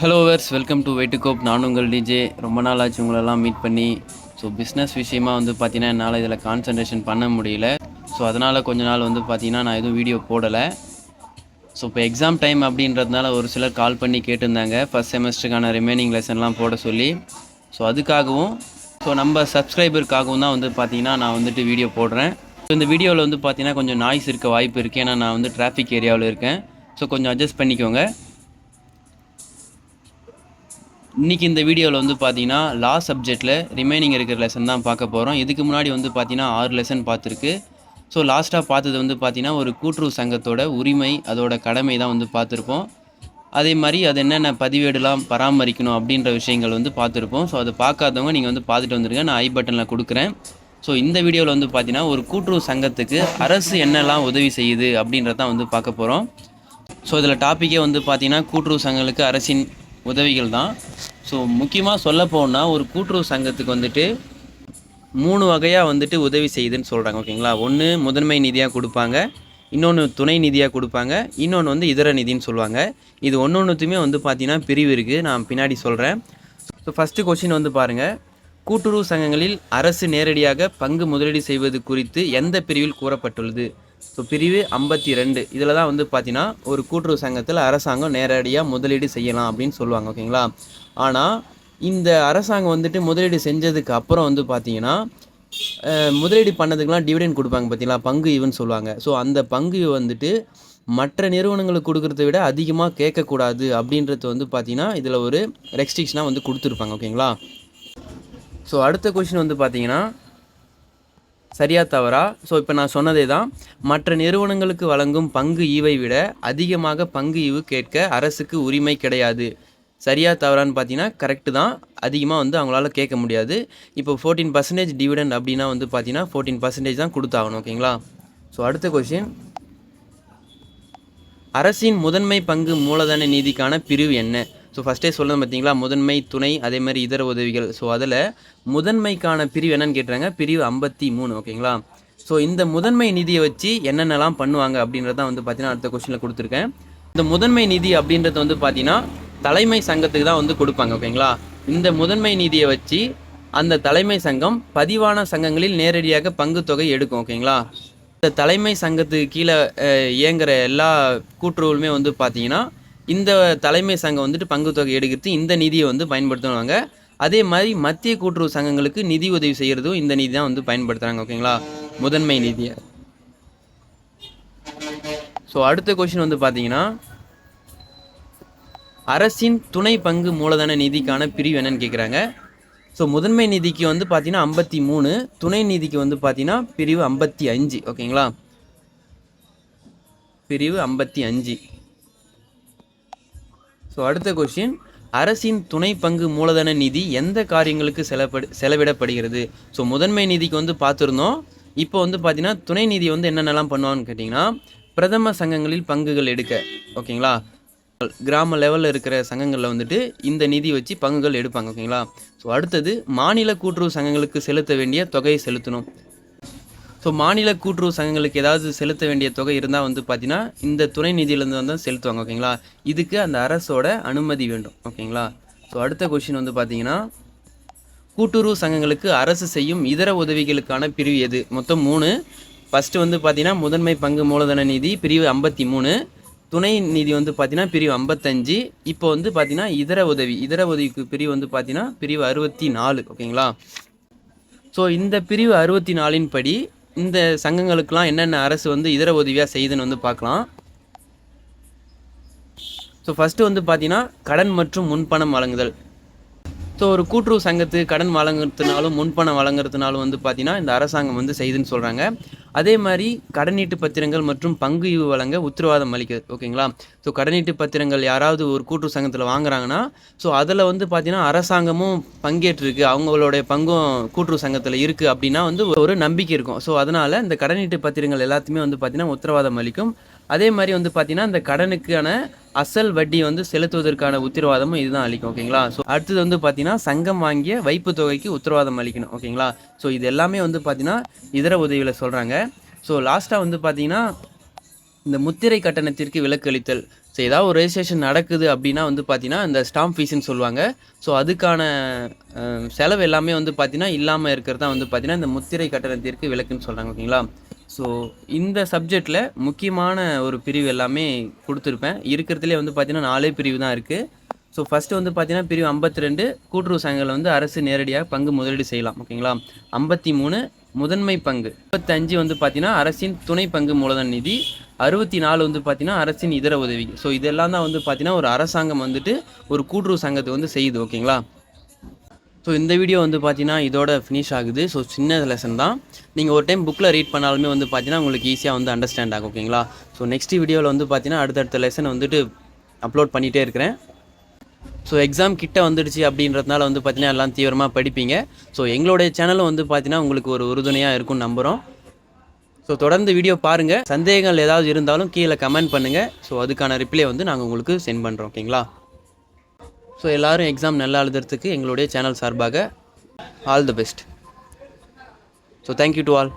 Hello வேர்ஸ் welcome to வெயிட்டுகோப் நான் உங்கள் டிஜே ரொம்ப நாள் ஆச்சு உங்களெல்லாம் மீட் பண்ணி. ஸோ பிஸ்னஸ் விஷயமா வந்து பார்த்தீங்கன்னா என்னால் இதில் கான்சன்ட்ரேஷன் பண்ண முடியல. ஸோ அதனால் கொஞ்ச நாள் வந்து பார்த்தீங்கன்னா நான் எதுவும் வீடியோ போடலை. ஸோ இப்போ எக்ஸாம் டைம் அப்படின்றதுனால ஒரு சிலர் கால் பண்ணி கேட்டிருந்தாங்க. ஃபஸ்ட் செமஸ்டருக்கான ரிமைனிங் லெசன்லாம் போட சொல்லி. ஸோ அதுக்காகவும் ஸோ நம்ம சப்ஸ்கிரைபருக்காகவும் தான் வந்து பார்த்திங்கன்னா நான் வந்துட்டு வீடியோ போடுறேன். ஸோ இந்த வீடியோவில் வந்து பார்த்தீங்கன்னா கொஞ்சம் நாய்ஸ் இருக்க வாய்ப்பு இருக்குது ஏன்னா நான் வந்து டிராஃபிக் ஏரியாவில் இருக்கேன். ஸோ கொஞ்சம் அட்ஜஸ்ட் பண்ணிக்கோங்க. இன்றைக்கி இந்த வீடியோவில் வந்து பார்த்தீங்கன்னா லா சப்ஜெக்டில் ரிமைனிங் இருக்கிற லெசன் தான் பார்க்க போகிறோம் இதுக்கு முன்னாடி வந்து பார்த்தீங்கன்னா ஆறு லெசன் பார்த்துருக்கு. ஸோ லாஸ்ட்டாக பார்த்தது வந்து பார்த்தீங்கன்னா ஒரு கூட்டுறவு சங்கத்தோட உரிமை அதோட கடமை தான் வந்து பார்த்துருப்போம். அதே மாதிரி அது என்னென்ன பதிவேடுலாம் பராமரிக்கணும் அப்படின்ற விஷயங்கள் வந்து பார்த்துருப்போம். ஸோ அதை பார்க்காதவங்க நீங்கள் வந்து பார்த்துட்டு வந்துருங்க. நான் ஐ பட்டனில் கொடுக்குறேன். ஸோ இந்த வீடியோவில் வந்து பார்த்தீங்கன்னா ஒரு கூட்டுறவு சங்கத்துக்கு அரசு என்னெல்லாம் உதவி செய்யுது அப்படின்றதான் வந்து பார்க்க போகிறோம் ஸோ இதில் டாப்பிக்கே வந்து பார்த்தீங்கன்னா கூட்டுறவு சங்கங்களுக்கு அரசின் உதவிகள் தான் ஸோ முக்கியமாக சொல்ல போனால் ஒரு கூட்டுறவு சங்கத்துக்கு வந்துட்டு மூணு வகையாக வந்துட்டு உதவி செய்யுதுன்னு சொல்கிறாங்க ஓகேங்களா? ஒன்று முதன்மை நிதியாக கொடுப்பாங்க இன்னொன்று துணை நிதியாக கொடுப்பாங்க இன்னொன்று வந்து இதர நிதின்னு சொல்லுவாங்க. இது ஒன்று ஒன்றுத்துமே வந்து பார்த்திங்கன்னா பிரிவு இருக்குது நான் பின்னாடி சொல்கிறேன் ஸோ ஃபஸ்ட்டு கொஷின் வந்து பாருங்கள் கூட்டுறவு சங்கங்களில் அரசு நேரடியாக பங்கு முதலீடு செய்வது குறித்து எந்த பிரிவில் கூறப்பட்டுள்ளது? ஸோ பிரிவு ஐம்பத்தி ரெண்டு இதில் தான் வந்து பார்த்தீங்கன்னா ஒரு கூட்டுறவு சங்கத்தில் அரசாங்கம் நேரடியாக முதலீடு செய்யலாம் அப்படின்னு சொல்லுவாங்க ஓகேங்களா? ஆனால் இந்த அரசாங்கம் வந்துட்டு முதலீடு செஞ்சதுக்கு அப்புறம் வந்து பார்த்தீங்கன்னா முதலீடு பண்ணதுக்கெலாம் டிவிடெண்ட் கொடுப்பாங்க பார்த்தீங்களா பங்கு ஈவுன்னு சொல்லுவாங்க. ஸோ அந்த பங்கு வந்துட்டு மற்ற நிறுவனங்களுக்கு கொடுக்குறத விட அதிகமாக கேட்கக்கூடாது அப்படின்றது வந்து பார்த்தீங்கன்னா இதில் ஒரு ரெஸ்ட்ரிக்ஷனாக வந்து கொடுத்துருப்பாங்க ஓகேங்களா? ஸோ அடுத்த கொஷின் வந்து பார்த்தீங்கன்னா சரியா தவறா? ஸோ இப்போ நான் சொன்னதே தான் மற்ற நிறுவனங்களுக்கு வழங்கும் பங்கு ஈவை விட அதிகமாக பங்கு ஈவு கேட்க அரசுக்கு உரிமை கிடையாது. சரியா தவறான்னு பார்த்தீங்கன்னா கரெக்டு தான். அதிகமாக வந்து அவங்களால கேட்க முடியாது. இப்போ ஃபோர்டீன் பர்சன்டேஜ் டிவிடெண்ட் அப்படின்னா வந்து பார்த்தீங்கன்னா ஃபோர்டீன் பர்சன்டேஜ் தான் கொடுத்தாகணும் ஓகேங்களா? ஸோ அடுத்த கொஷின் அரசின் முதன்மை பங்கு மூலதன நிதிக்கான பிரிவு என்ன? ஸோ ஃபஸ்ட்டே சொல்லணும் பார்த்தீங்களா? முதன்மை துணை அதே மாதிரி இதர உதவிகள். ஸோ அதில் முதன்மைக்கான பிரிவு என்னன்னு கேட்டுறாங்க. பிரிவு ஐம்பத்தி மூணு ஓகேங்களா? ஸோ இந்த முதன்மை நிதியை வச்சு என்னென்னலாம் பண்ணுவாங்க அப்படின்றத வந்து பார்த்தீங்கன்னா அடுத்த கொஸ்டினில் கொடுத்துருக்கேன். இந்த முதன்மை நிதி அப்படின்றத வந்து பார்த்தீங்கன்னா தலைமை சங்கத்துக்கு தான் வந்து கொடுப்பாங்க ஓகேங்களா? இந்த முதன்மை நிதியை வச்சு அந்த தலைமை சங்கம் பதிவான சங்கங்களில் நேரடியாக பங்கு தொகை எடுக்கும் ஓகேங்களா? இந்த தலைமை சங்கத்துக்கு கீழே இயங்குகிற எல்லா கூட்டுறவுமே வந்து பார்த்தீங்கன்னா இந்த தலைமை சங்கம் வந்துட்டு பங்கு தொகை எடுக்கிறது இந்த நிதியை வந்து பயன்படுத்துவாங்க. அதே மாதிரி மத்திய கூட்டுறவு சங்கங்களுக்கு நிதி உதவி செய்கிறதும் இந்த நிதி தான் வந்து பயன்படுத்துகிறாங்க ஓகேங்களா முதன்மை நிதியை ஸோ அடுத்த கொஷின் வந்து பார்த்தீங்கன்னா அரசின் துணை பங்கு மூலதன நிதிக்கான பிரிவு என்னன்னு கேட்குறாங்க ஸோ முதன்மை நிதிக்கு வந்து பார்த்தீங்கன்னா ஐம்பத்தி மூணு துணை நிதிக்கு வந்து பார்த்தீங்கன்னா பிரிவு ஐம்பத்தி அஞ்சு. ஓகேங்களா பிரிவு ஐம்பத்தி அஞ்சு. ஸோ அடுத்த கொஷின் அரசின் துணை பங்கு மூலதன நிதி எந்த காரியங்களுக்கு செலப்படு செலவிடப்படுகிறது? ஸோ முதன்மை நிதிக்கு வந்து பார்த்துருந்தோம். இப்போ வந்து பார்த்தீங்கன்னா துணை நிதி வந்து என்னென்னலாம் பண்ணுவான்னு கேட்டிங்கன்னா பிரதம சங்கங்களில் பங்குகள் எடுக்க. ஓகேங்களா கிராம லெவலில் இருக்கிற சங்கங்களில் வந்துட்டு இந்த நிதி வச்சு பங்குகள் எடுப்பாங்க. ஓகேங்களா ஸோ அடுத்தது மாநில கூட்டுறவு சங்கங்களுக்கு செலுத்த வேண்டிய தொகையை செலுத்தணும். ஸோ மாநில கூட்டுறவு சங்கங்களுக்கு ஏதாவது செலுத்த வேண்டிய தொகை இருந்தால் வந்து பார்த்தீங்கன்னா இந்த துணை நிதியிலேருந்து வந்து செலுத்துவாங்க ஓகேங்களா இதுக்கு அந்த அரசோட அனுமதி வேண்டும் ஓகேங்களா ஸோ அடுத்த கொஷின் வந்து பார்த்தீங்கன்னா கூட்டுறவு சங்கங்களுக்கு அரசு செய்யும் இதர உதவிகளுக்கான பிரிவு எது? மொத்தம் மூணு. ஃபஸ்ட்டு வந்து பார்த்தீங்கன்னா முதன்மை பங்கு மூலதன நிதி பிரிவு ஐம்பத்தி மூணு. துணை நிதி வந்து பார்த்தீங்கன்னா பிரிவு ஐம்பத்தஞ்சு. இப்போ வந்து பார்த்தீங்கன்னா இதர உதவி இதர உதவிக்கு பிரிவு வந்து பார்த்தீங்கன்னா பிரிவு அறுபத்தி நாலு ஓகேங்களா ஸோ இந்த பிரிவு அறுபத்தி நாலின் படி இந்த சங்கங்களுக்கெல்லாம் என்னென்ன அரசு வந்து இதர உதவியாக செய்யுதுன்னு வந்து பார்க்கலாம். ஸோ ஃபஸ்ட்டு வந்து பார்த்தீங்கன்னா கடன் மற்றும் முன்பணம் வழங்குதல். ஸோ ஒரு கூட்டுறவு சங்கத்துக்கு கடன் வழங்குறதுனாலும் முன்பணம் வழங்குறதுனாலும் வந்து பார்த்தீங்கன்னா இந்த அரசாங்கம் வந்து செய்யுதுன்னு சொல்கிறாங்க அதே மாதிரி கடனீட்டு பத்திரங்கள் மற்றும் பங்கு ஈவு வழங்க உத்தரவாதம் அளிக்கிறது. ஓகேங்களா? ஸோ கடனீட்டு பத்திரங்கள் யாராவது ஒரு கூட்டுறவு சங்கத்தில் வாங்குறாங்கன்னா ஸோ அதில் வந்து பார்த்தீங்கன்னா அரசாங்கமும் பங்கேற்றிருக்கு. அவங்களுடைய பங்கும் கூட்டுறவு சங்கத்தில் இருக்குது அப்படின்னா வந்து ஒரு நம்பிக்கை இருக்கும். ஸோ அதனால் இந்த கடனீட்டு பத்திரங்கள் எல்லாத்தையுமே வந்து பார்த்தீங்கன்னா உத்தரவாதம் அளிக்கும். அதே மாதிரி வந்து பார்த்தீங்கன்னா இந்த கடனுக்கான அசல் வட்டி வந்து செலுத்துவதற்கான உத்தரவாதமும் இதுதான் அளிக்கும் ஓகேங்களா? ஸோ அடுத்தது வந்து பார்த்தீங்கன்னா சங்கம் வாங்கிய வைப்பு தொகைக்கு உத்தரவாதம் அளிக்கணும் ஓகேங்களா? ஸோ இது எல்லாமே வந்து பார்த்தீங்கன்னா இதர உதவியில் சொல்கிறாங்க ஸோ லாஸ்ட்டாக வந்து பார்த்தீங்கன்னா இந்த முத்திரை கட்டணத்திற்கு விலக்களித்தல் ஸோ ஏதாவது ஒரு ரெஜிஸ்ட்ரேஷன் நடக்குது அப்படின்னா வந்து பார்த்தீங்கன்னா இந்த ஸ்டாம்ப் ஃபீஸ்ன்னு சொல்லுவாங்க. ஸோ அதுக்கான செலவு எல்லாமே வந்து பார்த்தீங்கன்னா இல்லாமல் இருக்கிறது தான் வந்து பார்த்தீங்கன்னா இந்த முத்திரை கட்டணத்திற்கு விலக்குன்னு சொல்கிறாங்க ஓகேங்களா? ஸோ இந்த சப்ஜெக்டில் முக்கியமான ஒரு பிரிவு எல்லாமே கொடுத்துருப்பேன். இருக்கிறதுலே வந்து பார்த்தீங்கன்னா நாலே பிரிவு தான் இருக்குது ஸோ ஃபஸ்ட்டு வந்து பார்த்தீங்கன்னா பிரிவு ஐம்பத்தி ரெண்டு கூட்டுறவு சங்கங்கள் வந்து அரசு நேரடியாக பங்கு முதலீடு செய்யலாம் ஓகேங்களா? ஐம்பத்தி மூணு முதன்மை பங்கு. முப்பத்தஞ்சு வந்து பார்த்தீங்கன்னா அரசின் துணை பங்கு மூலதன நிதி. அறுபத்தி நாலு வந்து பார்த்தீங்கன்னா அரசின் இதர உதவி. ஸோ இதெல்லாம் தான் வந்து பார்த்தீங்கன்னா ஒரு அரசாங்கம் வந்துட்டு ஒரு கூட்டுறவு சங்கத்தை வந்து செய்யுது ஓகேங்களா? ஸோ இந்த வீடியோ வந்து பார்த்தீங்கன்னா இதோட ஃபினிஷ் ஆகுது. ஸோ சின்ன லெசன் தான். நீங்கள் ஒரு டைம் புக்கில் ரீட் பண்ணாலுமே வந்து பார்த்தீங்கன்னா உங்களுக்கு ஈஸியாக வந்து அண்டர்ஸ்டாண்ட் ஆகும் ஓகேங்களா ஸோ நெக்ஸ்ட் வீடியோவில் வந்து பார்த்தீங்கன்னா அடுத்தடுத்த லெசன் வந்துட்டு அப்லோட் பண்ணிகிட்டே இருக்கிறேன். ஸோ எக்ஸாம் கிட்ட வந்துடுச்சு அப்படின்றதுனால வந்து பார்த்தீங்கன்னா எல்லாம் தீவிரமாக படிப்பீங்க. ஸோ எங்களுடைய சேனலும் வந்து பார்த்தீங்கன்னா உங்களுக்கு ஒரு உறுதுணையாக இருக்கும்னு நம்புகிறோம் ஸோ தொடர்ந்து வீடியோ பாருங்கள் சந்தேகங்கள் ஏதாவது இருந்தாலும் கீழே கமெண்ட் பண்ணுங்கள் ஸோ அதுக்கான ரிப்ளை வந்து நாங்கள் உங்களுக்கு சென்ட் பண்ணுறோம் ஓகேங்களா ஸோ எல்லோரும் எக்ஸாம் நல்லா எழுதுறதுக்கு எங்களுடைய சேனல் சார்பாக all the best so thank you to all